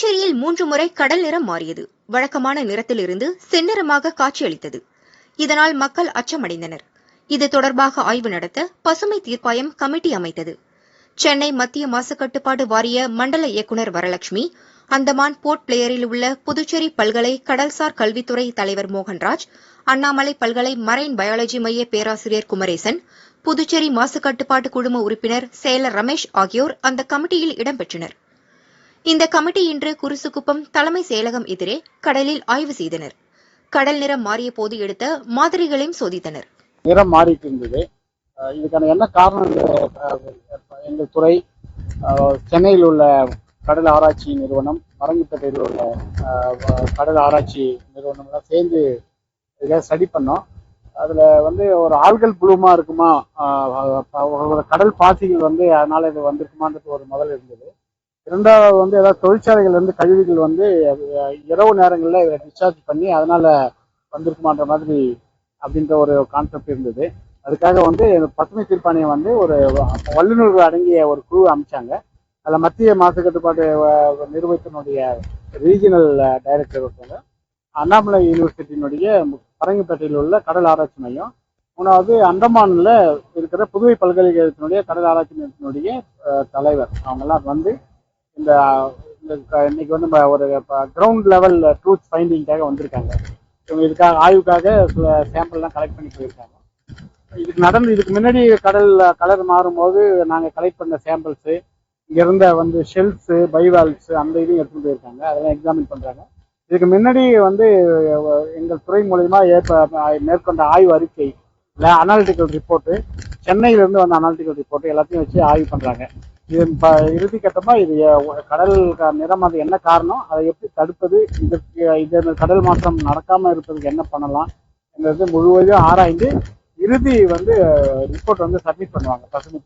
புதுச்சேரியில் மூன்று முறை கடல் நிறம் மாறியது. வழக்கமான நிறத்திலிருந்து செந்நிறமாக காட்சியளித்தது. இதனால் மக்கள் அச்சமடைந்தனர். இது தொடர்பாக ஆய்வு நடத்த பசுமை தீர்ப்பாயம் கமிட்டி அமைத்தது. சென்னை மத்திய மாசு கட்டுப்பாடு வாரிய மண்டல இயக்குநர் வரலட்சுமி அந்தமான் போர்ட் பிளேயரில் உள்ள புதுச்சேரி பல்கலை கடல்சார் கல்வித்துறை தலைவர் மோகன்ராஜ் அண்ணாமலை பல்கலை மரைன் பயாலஜி மைய பேராசிரியர் குமரேசன் புதுச்சேரி மாசு கட்டுப்பாட்டு குழும உறுப்பினர் செயலர் ரமேஷ் ஆகியோர் அந்த கமிட்டியில் இடம்பெற்றனர். இந்த கமிட்டி இன்று குருசுக்குப்பம் தலைமை செயலகம் எதிரே கடலில் ஆய்வு செய்தனர். கடல் நிறம் மாறிய போது எடுத்த மாதிரிகளையும் சோதித்தனர். நிறம் மாறிட்டு இருந்தது. இதுக்கான என்ன காரணம் எங்கள் துறை சென்னையில் உள்ள கடல் ஆராய்ச்சி நிறுவனம் மரங்கிப்பேட்டையில் உள்ள கடல் ஆராய்ச்சி நிறுவனம்லாம் சேர்ந்து இதை ஸ்டடி பண்ணோம். அதில் வந்து ஒரு ஆள்கள் புழுமா இருக்குமா ஒரு கடல் பாசிகள் வந்து அதனால இது வந்திருக்குமான்றது ஒரு முதல் இருந்தது. இரண்டாவது வந்து ஏதாவது தொழிற்சாலைகள் இருந்து கழிவுகள் வந்து இரவு நேரங்களில் இதை டிஸ்சார்ஜ் பண்ணி அதனால் வந்திருக்குமான்ற மாதிரி அப்படின்ற ஒரு கான்செப்ட் இருந்தது. அதுக்காக வந்து பசுமை தீர்ப்பாணையம் வந்து ஒரு வல்லுநர்கள் அடங்கிய ஒரு குழு அமைச்சாங்க. அதில் மத்திய மாசு கட்டுப்பாட்டு நிறுவனத்தினுடைய ரீஜனல் டைரக்டர் ஒருத்தவங்க அண்ணாமலை யூனிவர்சிட்டியினுடைய பரங்கிப்பேட்டையில் உள்ள கடல் ஆராய்ச்சி மையம். மூணாவது அந்தமானில் இருக்கிற புதுவை பல்கலைக்கழகத்தினுடைய கடல் ஆராய்ச்சி மையத்தினுடைய தலைவர். அவங்கெல்லாம் வந்து இந்த இந்த இன்னைக்கு வந்து ஒரு கிரவுண்ட் லெவல் ட்ரூத் ஃபைண்டிங்காக வந்திருக்காங்க. இவங்க இதுக்காக ஆய்வுக்காக சில சாம்பிள்லாம் கலெக்ட் பண்ணி போயிருக்காங்க. இதுக்கு நடந்து இதுக்கு முன்னாடி கடல் கலர் மாறும்போது நாங்கள் கலெக்ட் பண்ண சாம்பிள்ஸு இங்க இருந்த வந்து ஷெல்ஸு பைவால்ஸ் அந்த இதையும் எடுத்துகிட்டு போயிருக்காங்க. அதெல்லாம் எக்ஸாமின் பண்றாங்க. இதுக்கு முன்னாடி வந்து எங்கள் துறை மூலயமா ஏற்ப மேற்கொண்ட ஆய்வு அறிக்கை இல்லை அனாலிட்டிக்கல் ரிப்போர்ட்டு சென்னையிலேருந்து வந்த அனாலிட்டிக்கல் ரிப்போர்ட் எல்லாத்தையும் வச்சு ஆய்வு பண்றாங்க. இது இறுதி கட்டமா இது கடல் க- நிறம் அது என்ன காரணம்? அதை எப்படி தடுப்பது? இதற்கு இந்த கடல் மாற்றம் நடக்காம இருப்பதுக்கு என்ன பண்ணலாம்? என்றது முழுவதும் ஆராய்ந்து இறுதி வந்து ரிப்போர்ட் வந்து சப்மிட் பண்ணுவாங்க. பசுமை